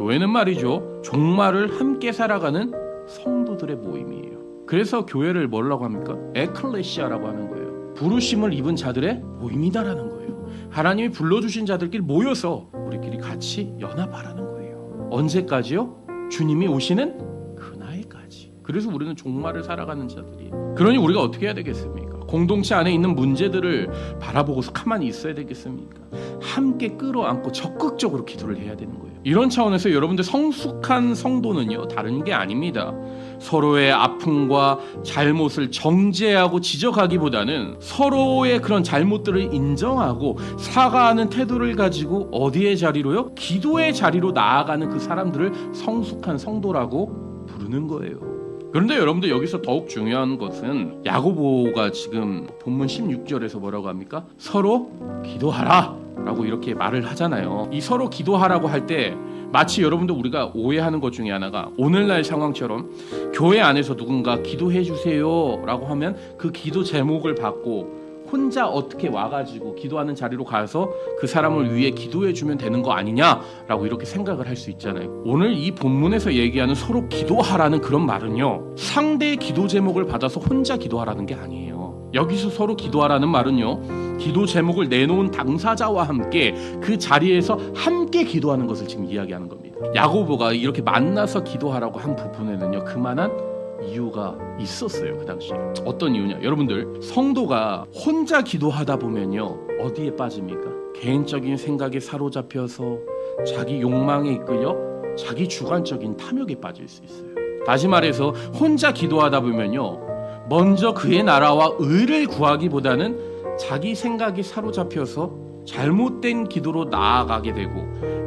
교회는 말이죠. 종말을 함께 살아가는 성도들의 모임이에요. 그래서 교회를 뭐라고 합니까? 에클레시아라고 하는 거예요. 부르심을 입은 자들의 모임이다라는 거예요. 하나님이 불러주신 자들끼리 모여서 우리끼리 같이 연합하라는 거예요. 언제까지요? 주님이 오시는 그날까지. 그래서 우리는 종말을 살아가는 자들이. 그러니 우리가 어떻게 해야 되겠습니까? 공동체 안에 있는 문제들을 바라보고서 가만히 있어야 되겠습니까? 함께 끌어안고 적극적으로 기도를 해야 되는 거예요. 이런 차원에서 여러분들 성숙한 성도는요 다른 게 아닙니다. 서로의 아픔과 잘못을 정죄하고 지적하기보다는 서로의 그런 잘못들을 인정하고 사과하는 태도를 가지고 어디의 자리로요? 기도의 자리로 나아가는 그 사람들을 성숙한 성도라고 부르는 거예요. 그런데 여러분들 여기서 더욱 중요한 것은 야고보가 지금 본문 16절에서 뭐라고 합니까? 서로 기도하라 라고 이렇게 말을 하잖아요. 이 서로 기도하라고 할 때 마치 여러분들 우리가 오해하는 것 중에 하나가 오늘날 상황처럼 교회 안에서 누군가 기도해 주세요 라고 하면 그 기도 제목을 받고 혼자 어떻게 와가지고 기도하는 자리로 가서 그 사람을 위해 기도해 주면 되는 거 아니냐라고 이렇게 생각을 할 수 있잖아요. 오늘 이 본문에서 얘기하는 서로 기도하라는 그런 말은요. 상대의 기도 제목을 받아서 혼자 기도하라는 게 아니에요. 여기서 서로 기도하라는 말은요. 기도 제목을 내놓은 당사자와 함께 그 자리에서 함께 기도하는 것을 지금 이야기하는 겁니다. 야고보가 이렇게 만나서 기도하라고 한 부분에는요. 그만한 이유가 있었어요 그 당시에. 어떤 이유냐? 여러분들 성도가 혼자 기도하다 보면요 어디에 빠집니까? 개인적인 생각에 사로잡혀서 자기 욕망에 이끌려 자기 주관적인 탐욕에 빠질 수 있어요. 다시 말해서 혼자 기도하다 보면요 먼저 그의 나라와 의를 구하기보다는 자기 생각이 사로잡혀서 잘못된 기도로 나아가게 되고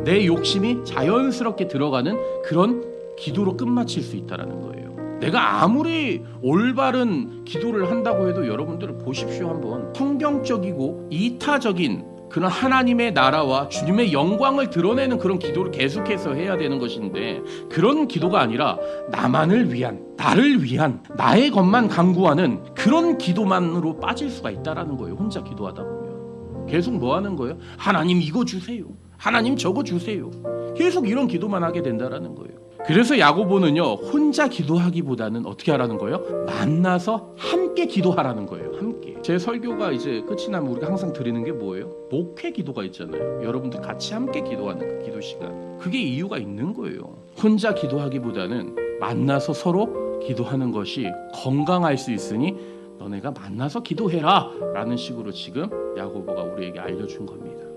내 욕심이 자연스럽게 들어가는 그런 기도로 끝마칠 수 있다라는 거예요. 내가 아무리 올바른 기도를 한다고 해도 여러분들 보십시오 한번 성경적이고 이타적인 그런 하나님의 나라와 주님의 영광을 드러내는 그런 기도를 계속해서 해야 되는 것인데 그런 기도가 아니라 나만을 위한 나를 위한 나의 것만 강구하는 그런 기도만으로 빠질 수가 있다라는 거예요. 혼자 기도하다 보면 계속 뭐 하는 거예요? 하나님 이거 주세요. 하나님 저거 주세요. 계속 이런 기도만 하게 된다라는 거예요. 그래서 야고보는요 혼자 기도하기보다는 어떻게 하라는 거예요? 만나서 함께 기도하라는 거예요. 함께. 제 설교가 이제 끝이 나면 우리가 항상 드리는 게 뭐예요? 목회 기도가 있잖아요. 여러분들 같이 함께 기도하는 그 기도 시간. 그게 이유가 있는 거예요. 혼자 기도하기보다는 만나서 서로 기도하는 것이 건강할 수 있으니 너네가 만나서 기도해라라는 식으로 지금 야고보가 우리에게 알려준 겁니다.